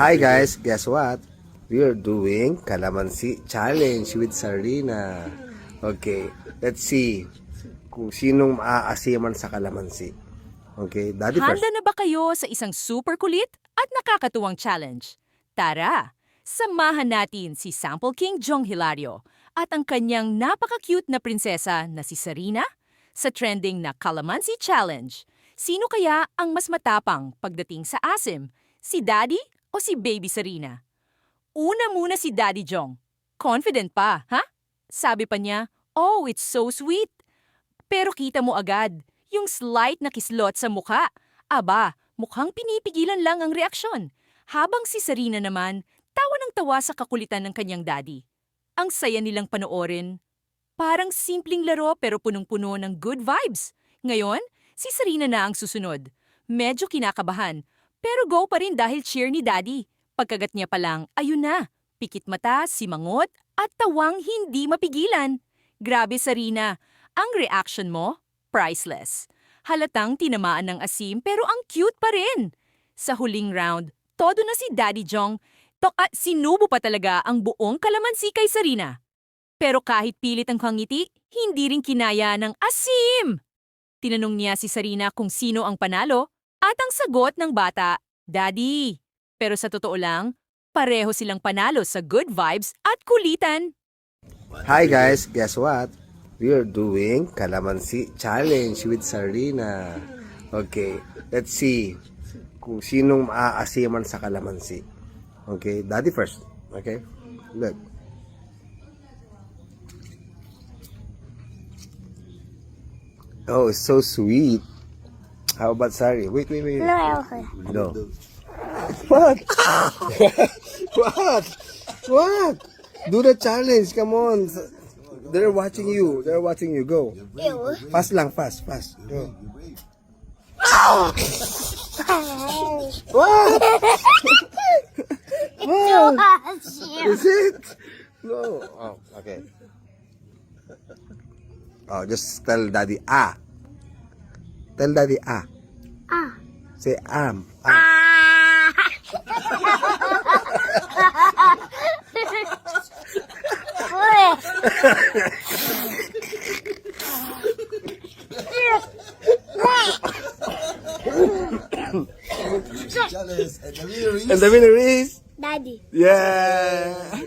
Hi guys, guess what? We are doing Calamansi Challenge with Sarina. Okay, let's see kung sinong maaasiman sa Calamansi. Okay, daddy first. Handa na ba kayo sa isang super kulit at nakakatuwang challenge? Tara, samahan natin si Sample King Jong Hilario at ang kanyang napaka-cute na prinsesa na si Sarina sa trending na Calamansi Challenge. Sino kaya ang mas matapang pagdating sa asim? Si Daddy o si Baby Sarina? Una muna si Daddy Jong. Confident pa, ha? Sabi pa niya, oh, it's so sweet. Pero kita mo agad, yung slight na kislot sa mukha. Aba, mukhang pinipigilan lang ang reaksyon. Habang si Sarina naman, tawa ng tawa sa kakulitan ng kanyang daddy. Ang saya nilang panoorin. Parang simpleng laro pero punong-puno ng good vibes. Ngayon, si Sarina na ang susunod. Medyo kinakabahan, pero go pa rin dahil cheer ni daddy. Pagkagat niya pa lang, ayun na, pikit mata, simangot, at tawang hindi mapigilan. Grabe Sarina, ang reaction mo, priceless. Halatang tinamaan ng asim pero ang cute pa rin. Sa huling round, todo na si Daddy Jong. Tok at sinubo pa talaga ang buong kalamansi kay Sarina. Pero kahit pilit ang kangiti, hindi rin kinaya ng asim. Tinanong niya si Sarina kung sino ang panalo at ang sagot ng bata, Daddy. Pero sa totoo lang, pareho silang panalo sa good vibes at kulitan. Hi guys, guess what? We are doing Calamansi Challenge with Sarina. Okay, let's see kung sinong maaasiman sa Calamansi. Okay, daddy first. Okay, look. Oh, it's so sweet. How about Sari? Wait, wait, wait. No, okay. No. What? what? What? Do the challenge. Come on. They're watching you. They're watching you. Go. Ew. Fast lang. Fast. Fast. Go. What? what? Is it? No. Oh, okay. Oh, just tell daddy ah. Tell daddy ah. Ah. Say am. Ah. And the winner is Daddy. yeah.